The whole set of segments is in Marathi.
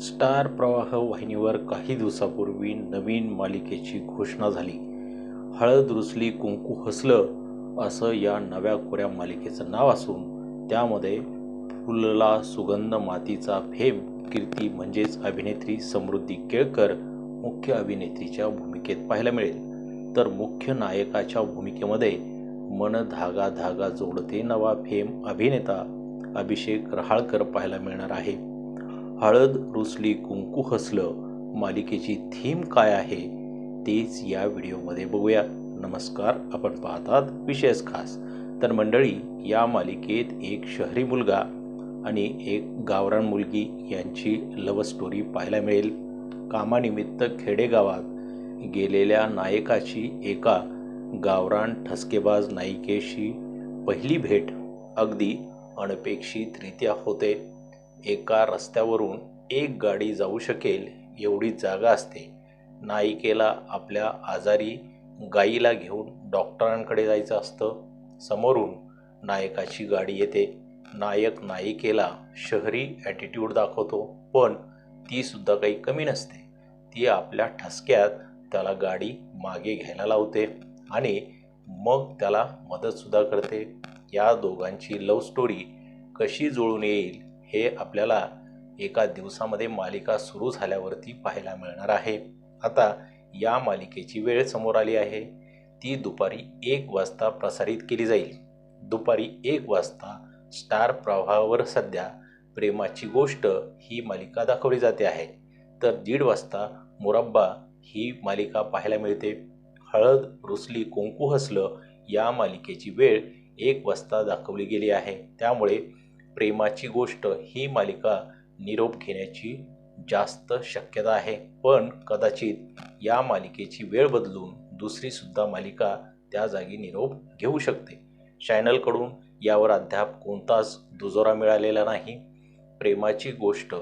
स्टार प्रवाह वाहिनीवर काही दिवसापूर्वी नवीन मालिकेची घोषणा झाली. हळद रुसली कुंकू हसलं असं या नव्या कोऱ्या मालिकेचं नाव असून त्यामध्ये फुलला सुगंध मातीचा फेम कीर्ती म्हणजेच अभिनेत्री समृद्धी केळकर मुख्य अभिनेत्रीच्या भूमिकेत पाहायला मिळेल. तर मुख्य नायकाच्या भूमिकेमध्ये मन धागा धागा जोडते नवा फेम अभिनेता अभिषेक रहाळकर पाहायला मिळणार आहे. हळद रुसली कुंकू हसलं. मालिकेची थीम काय आहे? तेच या व्हिडिओमध्ये बघूया. नमस्कार आपण पाहतात विशेष खास. तर मंडळी या मालिकेत एक शहरी मुलगा आणि एक गावरान मुलगी यांची लव स्टोरी पाहायला मिळेल. कामानिमित्त खेडेगावात गेलेल्या नायकाची एका गावरान ठसकेबाज नायिकेशी पहिली भेट अगदी अनपेक्षितरित्या होते. एका रस्त्यावरून एक गाडी जाऊ शकेल एवढी जागा असते. नायिकेला आपल्या आजारी गाईला घेऊन डॉक्टरांकडे जायचं असतं. समोरून नायकाची गाडी येते. नायक नायिकेला शहरी ॲटिट्यूड दाखवतो पण ती सुद्धा काही कमी नसते. ती आपल्या ठसक्यात त्याला गाडी मागे घ्यायला लावते आणि मग त्याला मदतसुद्धा करते. या दोघांची लव्ह स्टोरी कशी जुळून येईल हे आपल्याला एका दिवसामध्ये मालिका सुरू झाल्यावरती पाहायला मिळणार आहे. आता या मालिकेची वेळ समोर आली आहे. ती दुपारी एक वाजता प्रसारित केली जाईल. दुपारी एक वाजता स्टार प्रवाहावर सध्या प्रेमाची गोष्ट ही मालिका दाखवली जाते आहे. तर दीड वाजता मुरब्बा ही मालिका पाहायला मिळते. हळद रुसली कुंकू हसलं या मालिकेची वेळ एक वाजता दाखवली गेली आहे. त्यामुळे प्रेमाची गोष्ट ही मालिका निरोप घेण्याची जास्त शक्यता आहे. पण कदाचित या मालिकेची वेळ बदलून दुसरीसुद्धा मालिका त्या जागी निरोप घेऊ शकते. चॅनलकडून यावर अद्याप कोणताच दुजोरा मिळालेला नाही. प्रेमाची गोष्ट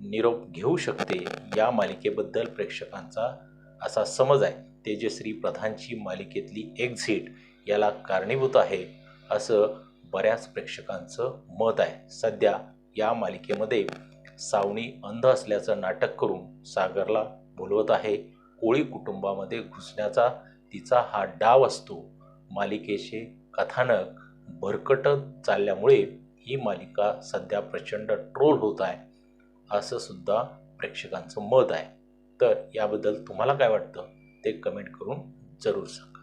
निरोप घेऊ शकते या मालिकेबद्दल प्रेक्षकांचा असा समज आहे. तेजश्री प्रधानची मालिकेतली एक्झिट याला कारणीभूत आहे असं बऱ्याच प्रेक्षकांचं मत आहे. सध्या या मालिकेमध्ये सावणी अंध असल्याचं नाटक करून सागरला बोलवत आहे. कोळी कुटुंबामध्ये घुसण्याचा तिचा हा डाव असतो. मालिकेचे कथानक भरकटत चालल्यामुळे ही मालिका सध्या प्रचंड ट्रोल होत आहे. असं सुद्धा प्रेक्षकांचं मत आहे. तर याबद्दल तुम्हाला काय वाटतं ते कमेंट करून जरूर सांगा.